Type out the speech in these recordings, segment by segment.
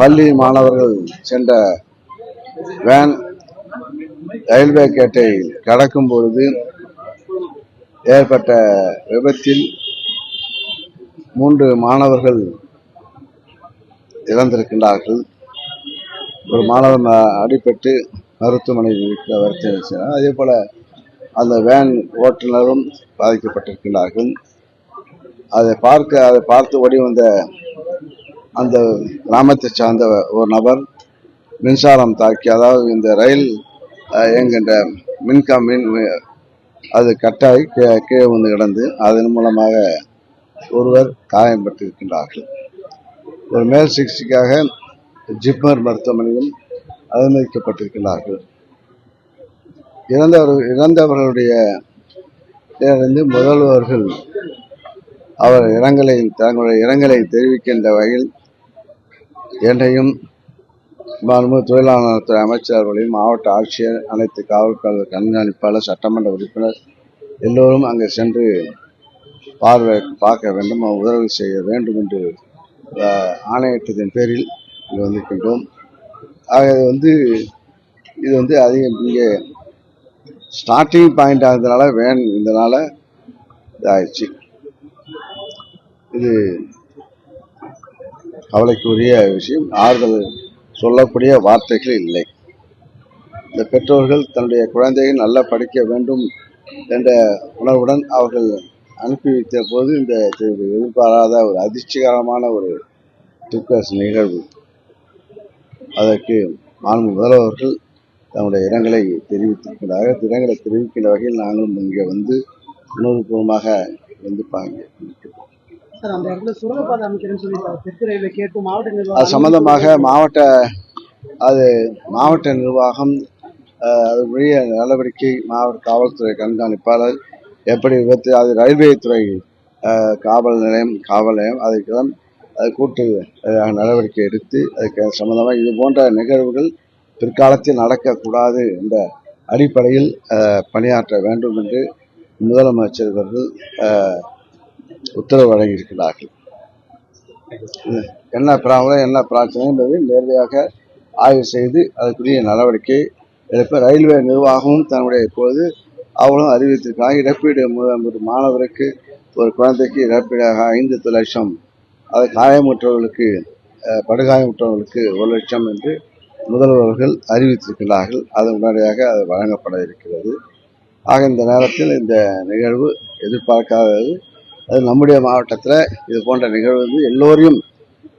பள்ளி மாணவர்கள் சென்ற வேன் ரயில்வே கேட்டை கடக்கும் பொழுது ஏற்பட்ட விபத்தில் மூன்று மாணவர்கள் இழந்திருக்கின்றார்கள் ஒரு மாணவன் அடிபட்டு மருத்துவமனையில் இருக்கிற வருத்தம் அதே போல அந்த வேன் ஓட்டுநரும் பாதிக்கப்பட்டிருக்கிறார்கள் அதை பார்க்க அதை பார்த்து ஓடி வந்த அந்த கிராமத்தை சார்ந்த ஒரு நபர் மின்சாரம் தாக்கி அதாவது இந்த ரயில் அஹ், இயங்குகின்ற மின்கா மின் அது கட்டாகி கீழே வந்து கிடந்து அதன் மூலமாக ஒருவர் காயம்பட்டிருக்கின்றார்கள் ஒரு மேல் சிகிச்சைக்காக ஜிப்மர் மருத்துவமனையில் அனுமதிக்கப்பட்டிருக்கிறார்கள் இறந்தவர் இறந்தவர்களுடைய முதல்வர்கள் அவர் இரங்கலை தங்களுடைய இரங்கலை தெரிவிக்கின்ற வகையில் என்னையும் மரும தொழிலாளர் நலத்துறை அமைச்சர் அவர்களையும் மாவட்ட ஆட்சியர் அனைத்து காவல்காரர் கண்காணிப்பாளர் சட்டமன்ற உறுப்பினர் எல்லோரும் அங்கே சென்று பார்வை பார்க்க வேண்டும் உதவி செய்ய வேண்டும் என்று அஹ், ஆணையிட்டதன் பேரில் இங்கே வந்திருக்கின்றோம். ஆக இது வந்து இது வந்து அதிகம் இங்கே ஸ்டார்டிங் பாயிண்ட் ஆகிறதுனால வேன் இதனால் இதாயிடுச்சு. இது கவலைக்குரிய விஷயம். ஆறுதல் சொல்லக்கூடிய வார்த்தைகள் இல்லை. இந்த பெற்றோர்கள் தன்னுடைய குழந்தைகள் நல்லா படிக்க வேண்டும் என்ற உணர்வுடன் அவர்கள் அனுப்பி வைத்த போது இந்த எதிர்பாராத ஒரு அதிர்ச்சிகரமான ஒரு துக்க நிகழ்வு. அதற்கு மாண்பு முதல்வர்கள் தன்னுடைய இரங்கலை தெரிவித்திருக்கிறார்கள் இரங்கலை தெரிவிக்கின்ற வகையில் நாங்களும் இங்கே வந்து உணர்வுபூர்வமாக வந்து பாங்க அது சம்பந்தமாக மாவட்ட அது மாவட்ட நிர்வாகம் அஹ், அது நடவடிக்கை மாவட்ட காவல்துறை கண்காணிப்பாளர் எப்படி விபத்து அது ரயில்வே துறை காவல் நிலையம் காவல் நிலையம் அதுக்கெல்லாம் அது கூட்டு நடவடிக்கை எடுத்து அதுக்கு சம்பந்தமாக இது போன்ற நிகழ்வுகள் பிற்காலத்தில் நடக்கக்கூடாது என்ற அடிப்படையில் பணியாற்ற வேண்டும் என்று முதலமைச்சர் அவர்கள் உத்தரவு வழங்கியிருக்கிறார்கள். என்ன ப்ராப்ளம் என்ன பிரச்சனை என்பதை நேரடியாக ஆய்வு செய்து அதற்குரிய நடவடிக்கை எடுப்ப ரயில்வே நிர்வாகமும் தன்னுடைய இப்போது அவங்களும் அறிவித்திருக்காங்க இழப்பீடு மூலம் ஒரு மாணவருக்கு ஒரு குழந்தைக்கு இழப்பீடாக ஐந்து லட்சம் அது காயமுற்றவர்களுக்கு படுகாயமுற்றவர்களுக்கு ஒரு லட்சம் என்று முதல்வர்கள் அறிவித்திருக்கிறார்கள். அது உடனடியாக அது வழங்கப்பட இருக்கிறது. ஆக இந்த நேரத்தில் இந்த நிகழ்வு எதிர்பார்க்காதது அது நம்முடைய மாவட்டத்தில் இது போன்ற நிகழ்வு வந்து எல்லோரையும்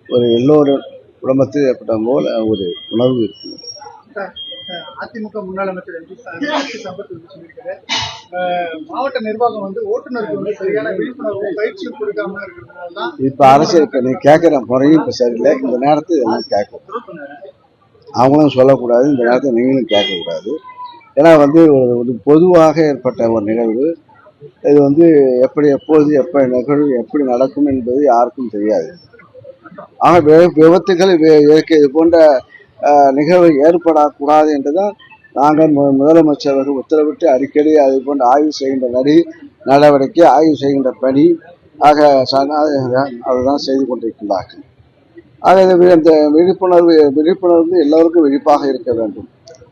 ஒரு எல்லோரும் குடும்பத்தில் ஏற்பட்ட போல ஒரு உணர்வு இருக்குது. அதிமுக முன்னாள் அமைச்சர் எம். ஜி ஆட்சி சம்பத் வந்து சொல்லியிருக்காரு. அஹ், மாவட்ட நிர்வாகம் வந்து ஓட்டுநருக்கு வந்து சரியான விழிப்புணர்வும் பயிற்சியும் கொடுக்காம இருக்கிறதுனால தான் இப்போ அரசியல் இப்போ நீ கேட்குற முறையும் இப்போ சரியில்லை. இந்த நேரத்தில் இதெல்லாம் கேட்கணும் அவங்களும் சொல்லக்கூடாது. இந்த நேரத்தில் நீங்களும் கேட்கக்கூடாது. ஏன்னா வந்து ஒரு பொதுவாக ஏற்பட்ட ஒரு நிகழ்வு. இது வந்து எப்படி எப்போது எப்போ நிகழ்வு எப்படி நடக்கும் என்பது யாருக்கும் தெரியாது. ஆக விபத்துகள் இயற்கை இது போன்ற அஹ், நிகழ்வு ஏற்படக்கூடாது என்றுதான் நாங்கள் மு- முதலமைச்சர் அவர்கள் உத்தரவிட்டு அடிக்கடி அது போன்ற ஆய்வு செய்கின்ற நடி நடவடிக்கை ஆய்வு செய்கின்ற பணி ஆக அதுதான் செய்து கொண்டிருக்கின்றார்கள். ஆக இந்த விழிப்புணர்வு விழிப்புணர்வு எல்லோருக்கும் விழிப்பாக இருக்க வேண்டும்.